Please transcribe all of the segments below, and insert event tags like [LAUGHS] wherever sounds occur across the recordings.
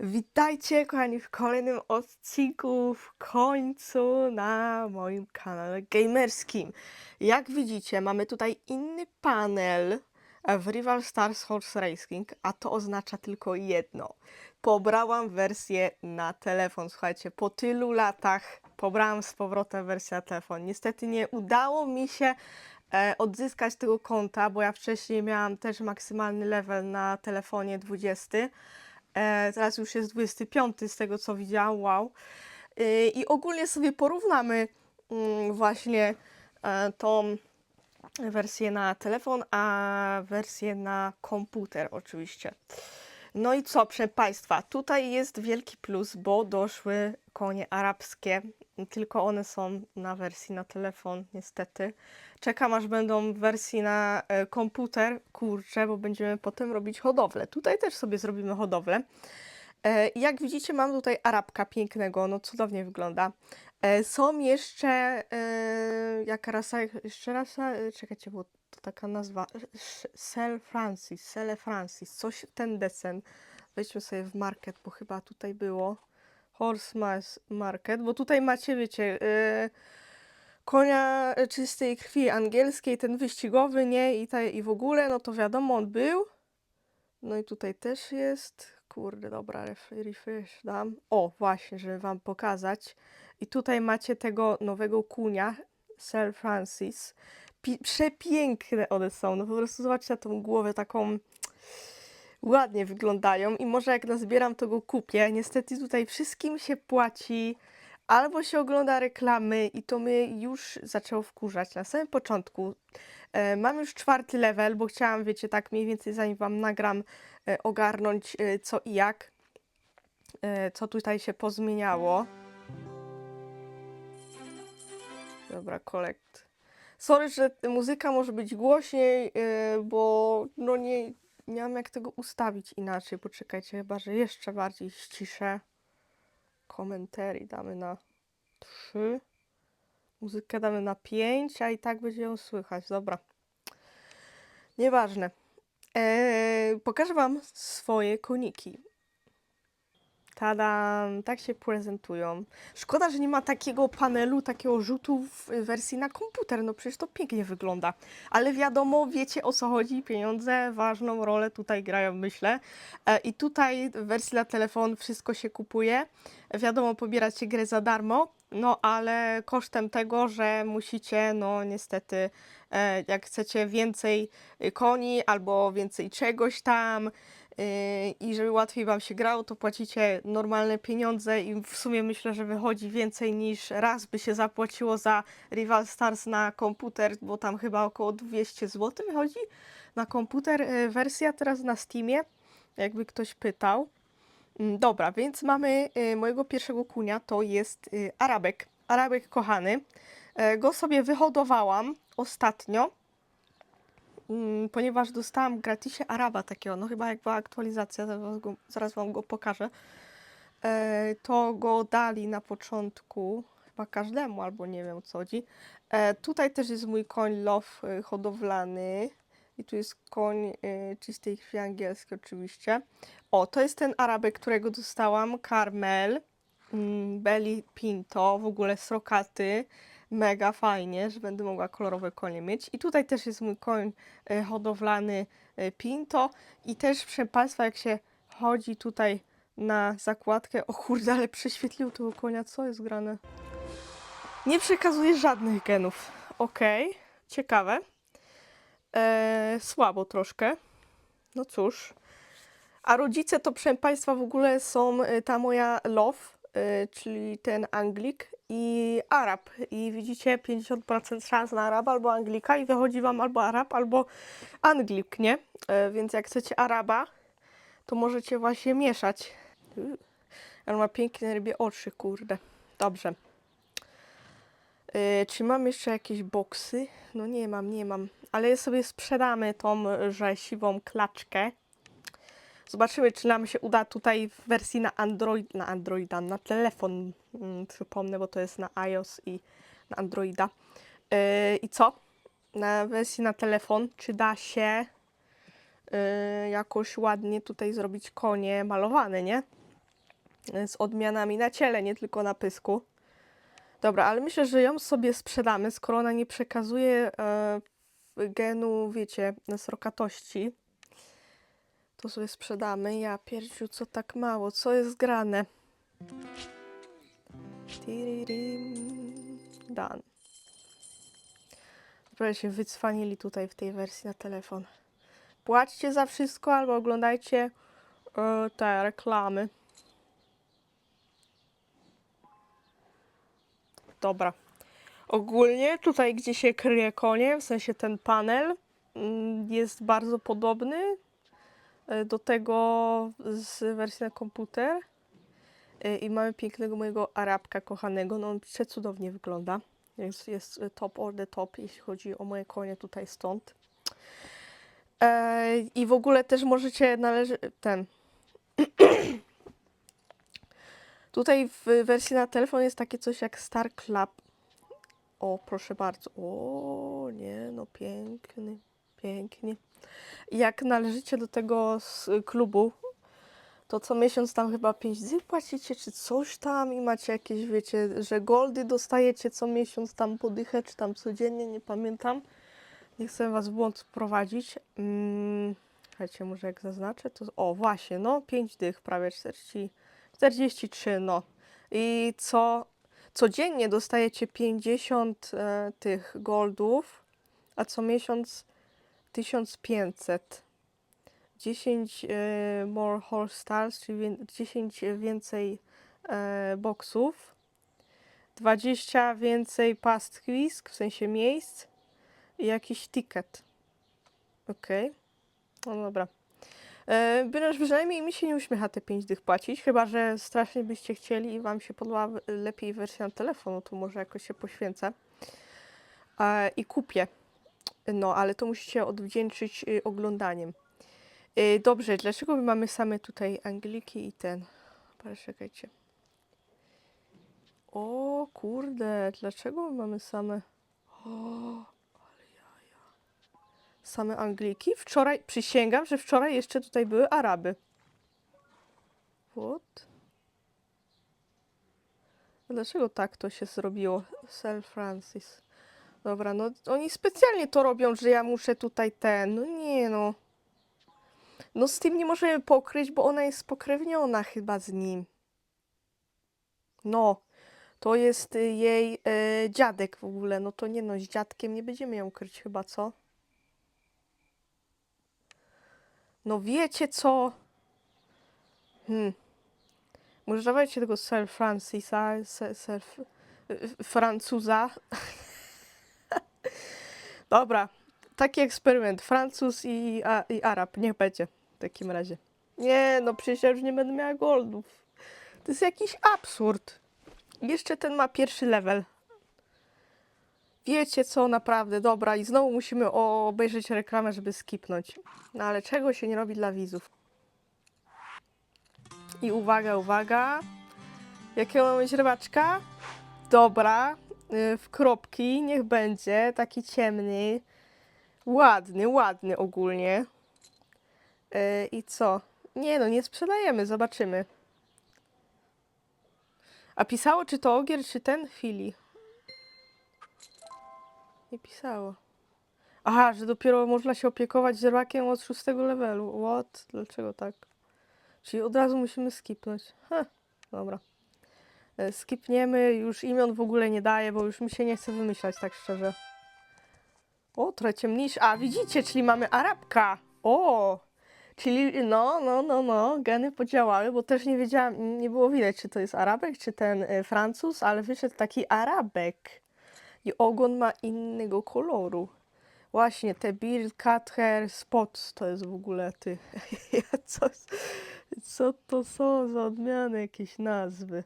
Witajcie, kochani, w kolejnym odcinku, w końcu na moim kanale gamerskim. Jak widzicie, mamy tutaj inny panel w Rival Stars Horse Racing, a to oznacza tylko jedno. Pobrałam wersję na telefon. Słuchajcie, po tylu latach pobrałam z powrotem wersję na telefon. Niestety nie udało mi się e, odzyskać tego konta, bo ja wcześniej miałam też maksymalny level na telefonie 20. E, teraz już jest 25 z tego co widziałam, wow. E, I ogólnie sobie porównamy mm, właśnie e, tą wersję na telefon, a wersję na komputer oczywiście. No i co, proszę Państwa, tutaj jest wielki plus, bo doszły konie arabskie, tylko one są na wersji na telefon, niestety. Czekam aż będą w wersji na e, komputer, kurczę, bo będziemy potem robić hodowlę. Tutaj też sobie zrobimy hodowlę. E, Jak widzicie, mam tutaj Arabka pięknego, no cudownie wygląda. E, Są jeszcze, jaka rasa, jeszcze rasa, czekajcie, bo to taka nazwa, Sel Francis, Sele Francis, coś ten desen. Wejdźmy sobie w market, bo chyba tutaj było Horse Market, bo tutaj macie, wiecie, e, konia czystej krwi angielskiej, ten wyścigowy, nie, i, ta, i w ogóle, no to wiadomo, on był. No i tutaj też jest. Kurde, dobra, ref- refresh dam. O, właśnie, żeby wam pokazać. I tutaj macie tego nowego kunia, Sir Francis. Pi- przepiękne one są. No po prostu zobaczcie na tą głowę taką ładnie wyglądają i może jak nazbieram, to go kupię. Niestety tutaj wszystkim się płaci, albo się ogląda reklamy i to mnie już zaczęło wkurzać. Na samym początku e, mam już czwarty level, bo chciałam, wiecie, tak mniej więcej zanim wam nagram, e, ogarnąć e, co i jak, co tutaj się pozmieniało. Dobra, kolekt. Sorry, że muzyka może być głośniej, bo no nie, nie mam jak tego ustawić inaczej. Poczekajcie, chyba, że jeszcze bardziej ściszę. Komentary damy na 3. Muzykę damy na 5, a i tak będzie ją słychać. Dobra. Nieważne. Eee, pokażę Wam swoje koniki. Tadam, tak się prezentują. Szkoda, że nie ma takiego panelu, takiego rzutu w wersji na komputer. No przecież to pięknie wygląda. Ale wiadomo, wiecie o co chodzi. Pieniądze ważną rolę tutaj grają, myślę. E, I tutaj w wersji na telefon wszystko się kupuje. Wiadomo, pobieracie grę za darmo, no ale kosztem tego, że musicie, no niestety, e, jak chcecie więcej koni albo więcej czegoś tam i żeby łatwiej Wam się grało, to płacicie normalne pieniądze i w sumie myślę, że wychodzi więcej niż raz by się zapłaciło za Rival Stars na komputer, bo tam chyba około 200 zł wychodzi na komputer y, wersja teraz na Steamie, jakby ktoś pytał. Mm, Dobra, więc mamy y, mojego pierwszego kunia, to jest Arabek. Arabek kochany. Go sobie wyhodowałam ostatnio, ponieważ dostałam gratisie Araba takiego, no chyba jak była aktualizacja, zaraz, go, zaraz wam go pokażę. E, To go dali na początku chyba każdemu, albo nie wiem o co chodzi. E, Tutaj też jest mój koń Love hodowlany. I tu jest koń y, czystej krwi angielskiej oczywiście. O, to jest ten Arabek, którego dostałam, Carmel, mm, Belly Pinto, w ogóle srokaty, mega fajnie, że będę mogła kolorowe konie mieć. I tutaj też jest mój koń y, hodowlany y, Pinto i też, proszę Państwa, jak się chodzi tutaj na zakładkę, o kurde, ale prześwietlił tego konia, co jest grane? Nie przekazuje żadnych genów. Okej, ciekawe. Eee, słabo troszkę. No cóż. A rodzice to, proszę Państwa, w ogóle są y, ta moja Love, czyli ten Anglik i Arab. I widzicie 50% szans na Araba albo Anglika i wychodzi Wam albo Arab, albo Anglik, nie? E, Więc jak chcecie Araba, to możecie właśnie mieszać. Ale ma piękne rybie oczy, kurde. Dobrze. E, czy mam jeszcze jakieś boksy? No nie mam, nie mam. Ale sobie sprzedamy tą że siwą klaczkę. Zobaczymy, czy nam się uda tutaj w wersji na Android, na Androida, na telefon, mm, przypomnę, bo to jest na iOS i na Androida. Yy, I co? Na wersji na telefon, czy da się yy, jakoś ładnie tutaj zrobić konie malowane, nie? z odmianami na ciele, nie tylko na pysku. Dobra, ale myślę, że ją sobie sprzedamy, skoro ona nie przekazuje e, genu, wiecie, srokatości. To sobie sprzedamy. Ja pierdziu, co tak mało? Co jest grane? Dan. Prawie się wycwanili tutaj w tej wersji na telefon. Płaćcie za wszystko albo oglądajcie e, te reklamy. Dobra. Ogólnie tutaj, gdzie się kryje konie, w sensie ten panel, mm, jest bardzo podobny do tego z wersji na komputer. E, I mamy pięknego mojego Arabka kochanego. No on przecudownie wygląda. Jest, jest e, top or the top, jeśli chodzi o moje konie tutaj stąd. E, I w ogóle też możecie należy ten. [CLEARS THROAT] Tutaj w wersji na telefon jest takie coś jak Star Club. O, proszę bardzo. O, nie, no piękny, pięknie. Jak należycie do tego klubu, to co miesiąc tam chyba 5 dni płacicie, czy coś tam i macie jakieś, wiecie, że goldy dostajecie co miesiąc tam podychę, czy tam codziennie, nie pamiętam. Nie chcę was w błąd wprowadzić. Mm, słuchajcie, może jak zaznaczę, to... O, właśnie, no, 5 dych, prawie 40, 43, no. I co... Codziennie dostajecie 50 e, tych goldów, a co miesiąc 1500. 10 e, more horse stars, czyli wię- 10 więcej e, boksów, 20 więcej pastwisk, w sensie miejsc i jakiś ticket. Okej. No dobra. E, Bynajmniej przynajmniej mi się nie uśmiecha te 5 dych płacić, chyba że strasznie byście chcieli i wam się podoba lepiej wersja na telefonu, to może jakoś się poświęcę. E, I kupię. No, ale to musicie odwdzięczyć y, oglądaniem. Y, Dobrze, dlaczego my mamy same tutaj Angliki i ten? Poczekajcie. O kurde, dlaczego my mamy same... O. Same Angliki? Wczoraj, przysięgam, że wczoraj jeszcze tutaj były Araby. What? Dlaczego tak to się zrobiło? Sir Francis. Dobra, no oni specjalnie to robią, że ja muszę tutaj ten... No nie no. No z tym nie możemy pokryć, bo ona jest spokrewniona chyba z nim. No, to jest y, jej e, dziadek w ogóle. No to nie no, z dziadkiem nie będziemy ją kryć chyba, co? No wiecie co? Hmm. Może dawajcie tego Sir Francisa, Sir, Sir Francuza. [LAUGHS] Dobra, taki eksperyment. Francuz i, a, i Arab, niech będzie w takim razie. Nie, no przecież ja już nie będę miała goldów. To jest jakiś absurd. Jeszcze ten ma pierwszy level. Wiecie co, naprawdę, dobra, i znowu musimy obejrzeć reklamę, żeby skipnąć. No ale czego się nie robi dla widzów? I uwaga, uwaga. Jakiego mamy mieć rybaczka? Dobra, w kropki, niech będzie, taki ciemny. Ładny, ładny ogólnie. E, I co? Nie no, nie sprzedajemy, zobaczymy. A pisało, czy to ogier, czy ten Fili? Nie pisało. Aha, że dopiero można się opiekować rybakiem od szóstego levelu. What? Dlaczego tak? Czyli od razu musimy skipnąć. Heh, dobra. E, Skipniemy, już imion w ogóle nie daję, bo już mi się nie chce wymyślać, tak szczerze. O, trochę ciemniejszy. A, widzicie, czyli mamy Arabka. O! Czyli no, no, no, no, geny podziałały, bo też nie wiedziałam, nie było widać, czy to jest Arabek, czy ten e, Francuz, ale wyszedł taki Arabek. I ogon ma innego koloru. Właśnie, te Beard Cut Hair Spots to jest w ogóle ty. [LAUGHS] co, co to są za odmiany jakieś nazwy?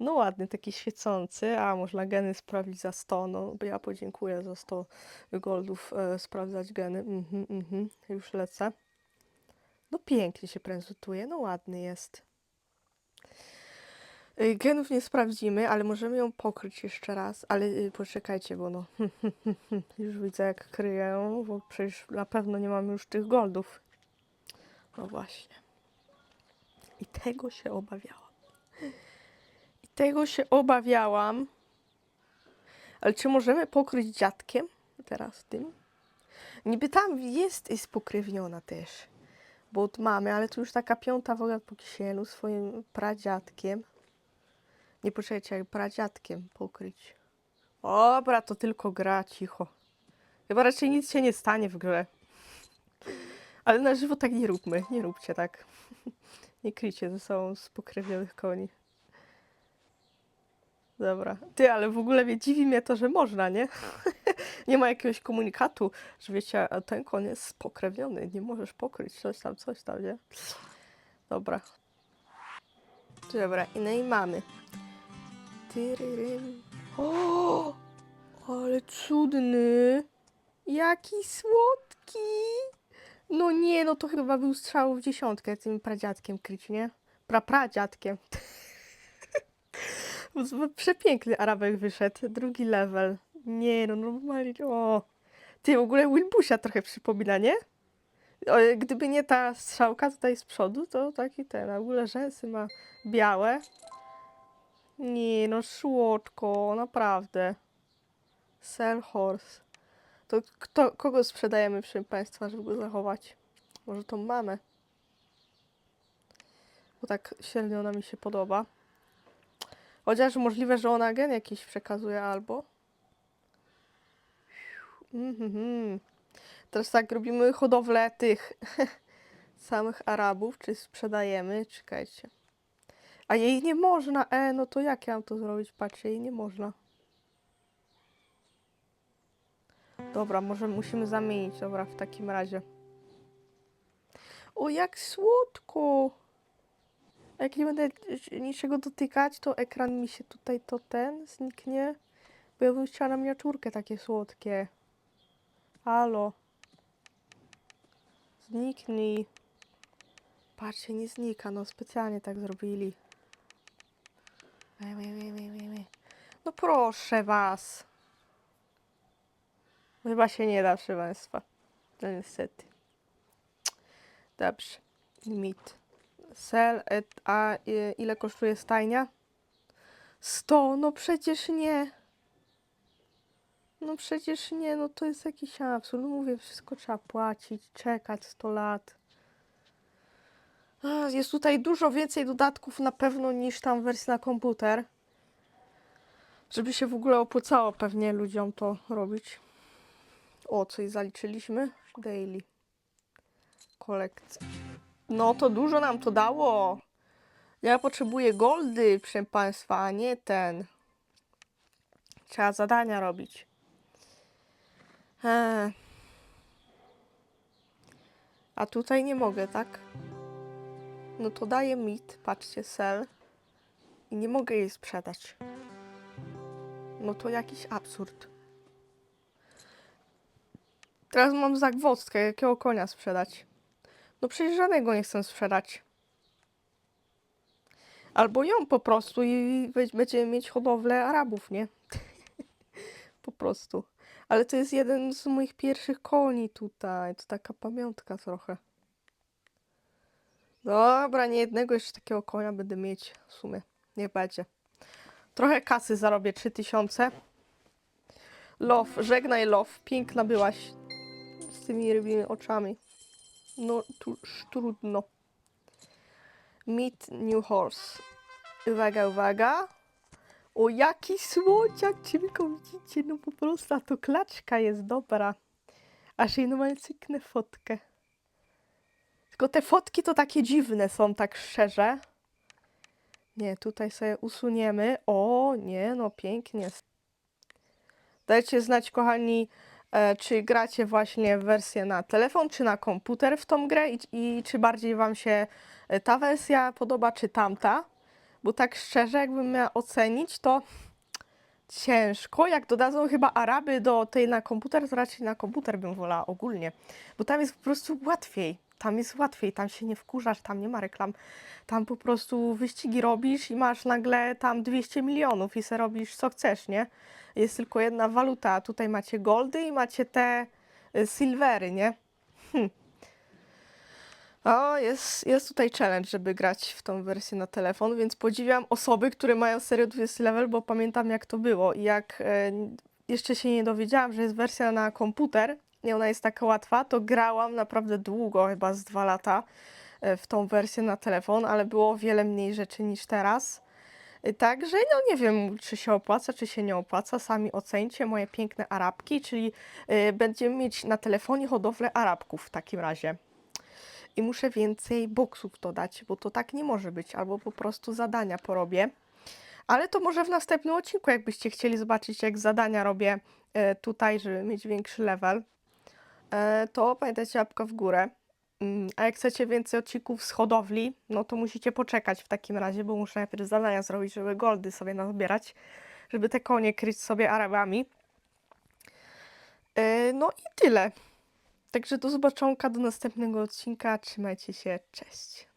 No ładny, taki świecący, a można geny sprawdzić za 100, no ja podziękuję za 100 goldów e, sprawdzać geny. Mhm, mhm, już lecę. No pięknie się prezentuje, no ładny jest. Y, Genów nie sprawdzimy, ale możemy ją pokryć jeszcze raz, ale y, poczekajcie, bo no [LAUGHS] już widzę jak kryję bo przecież na pewno nie mamy już tych goldów. No właśnie. I tego się obawiałam. Tego się obawiałam. Ale czy możemy pokryć dziadkiem teraz tym? Niby tam jest, jest pokrewniona też. Bo od mamy, ale tu już taka piąta w ogóle po kisielu swoim pradziadkiem. Nie poczekajcie, jak pradziadkiem pokryć. Dobra, to tylko gra, cicho. Chyba raczej nic się nie stanie w grze. Ale na żywo tak nie róbmy, nie róbcie tak. [LAUGHS] Nie kryjcie ze sobą spokrewnionych koni. Dobra. Ty, ale w ogóle mnie dziwi mnie to, że można, nie? [LAUGHS] nie ma jakiegoś komunikatu, że wiecie, ten koń jest spokrewniony, nie możesz pokryć coś tam, coś tam, nie? Dobra. Dobra, i no i mamy. Tyryrym. O, ale cudny. Jaki słodki. No nie, no to chyba był strzał w dziesiątkę tym pradziadkiem kryć, nie? Prapradziadkiem. [LAUGHS] Przepiękny Arabek wyszedł, drugi level. Nie no, normalnie, o. Ty, w ogóle Wilbusia trochę przypomina, nie? O, gdyby nie ta strzałka tutaj z przodu, to taki ten, a w ogóle rzęsy ma białe. Nie no, słodko, naprawdę. Sell horse. To kto, kogo sprzedajemy, proszę Państwa, żeby go zachować? Może tą mamę? Bo tak średnio ona mi się podoba. Chociaż możliwe, że ona gen jakiś przekazuje albo. Mhm. Teraz tak robimy hodowlę tych [LAUGHS] samych Arabów, czy sprzedajemy, czekajcie. A jej nie można, e, no to jak ja mam to zrobić? Patrzcie, jej nie można. Dobra, może musimy zamienić, dobra, w takim razie. O, jak słodko! Jak nie będę niczego dotykać, to ekran mi się tutaj to ten zniknie. Bo ja bym chciała na miniaturkę takie słodkie. Halo. Zniknij. Patrzcie, nie znika, no specjalnie tak zrobili. No proszę was. Chyba się nie da, proszę państwa. No niestety. Dobrze. Limit. Sell et, a ile kosztuje stajnia? 100, no przecież nie. No przecież nie, no to jest jakiś absurd. No mówię, wszystko trzeba płacić, czekać 100 lat. Jest tutaj dużo więcej dodatków na pewno niż tam w wersji na komputer. Żeby się w ogóle opłacało pewnie ludziom to robić. O, coś zaliczyliśmy? Daily. Kolekcja. No to dużo nam to dało. Ja potrzebuję goldy, proszę Państwa, a nie ten. Trzeba zadania robić. Eee. A tutaj nie mogę, tak? No to daję mit, patrzcie, sell. I nie mogę jej sprzedać. No to jakiś absurd. Teraz mam zagwozdkę, jakiego konia sprzedać. No przecież żadnego nie chcę sprzedać. Albo ją po prostu i będziemy mieć hodowlę Arabów, nie? [LAUGHS] po prostu. Ale to jest jeden z moich pierwszych koni tutaj. To taka pamiątka trochę. Dobra, nie jednego jeszcze takiego konia będę mieć w sumie. Nie będzie. Trochę kasy zarobię, 3000. Love, żegnaj Love. Piękna byłaś z tymi rybimi oczami. No, trudno. Meet new horse. Uwaga, uwaga. O, jaki słodziak, czy wy go widzicie? No po prostu, a to klaczka jest dobra. Aż jej normalnie cyknę fotkę. Tylko te fotki to takie dziwne są, tak szczerze. Nie, tutaj sobie usuniemy. O, nie, no pięknie. Dajcie znać, kochani, czy gracie właśnie w wersję na telefon, czy na komputer w tą grę i, i czy bardziej Wam się e, ta wersja podoba, czy tamta. Bo tak szczerze, jakbym miała ocenić, to ciężko. Jak dodadzą chyba Araby do tej na komputer, to raczej na komputer bym wolała ogólnie. Bo tam jest po prostu łatwiej. Tam jest łatwiej, tam się nie wkurzasz, tam nie ma reklam. Tam po prostu wyścigi robisz i masz nagle tam 200 milionów i se robisz co chcesz, nie? Jest tylko jedna waluta, tutaj macie goldy i macie te y, silvery, nie? Hm. O, jest, jest tutaj challenge, żeby grać w tą wersję na telefon, więc podziwiam osoby, które mają serio 20 level, bo pamiętam jak to było i jak e, jeszcze się nie dowiedziałam, że jest wersja na komputer i ona jest taka łatwa, to grałam naprawdę długo, chyba z dwa lata e, w tą wersję na telefon, ale było wiele mniej rzeczy niż teraz. Y, Także no nie wiem, czy się opłaca, czy się nie opłaca. Sami ocencie moje piękne Arabki, czyli y, będziemy mieć na telefonie hodowlę Arabków w takim razie. I muszę więcej boksów dodać, bo to tak nie może być, albo po prostu zadania porobię. Ale to może w następnym odcinku, jakbyście chcieli zobaczyć, jak zadania robię e, tutaj, żeby mieć większy level, e, to pamiętajcie łapka w górę. Mm, A jak chcecie więcej odcinków z hodowli, no to musicie poczekać w takim razie, bo muszę najpierw zadania zrobić, żeby goldy sobie nazbierać, żeby te konie kryć sobie Arabami. E, No i tyle. Także do zobaczonka do następnego odcinka. Trzymajcie się, cześć.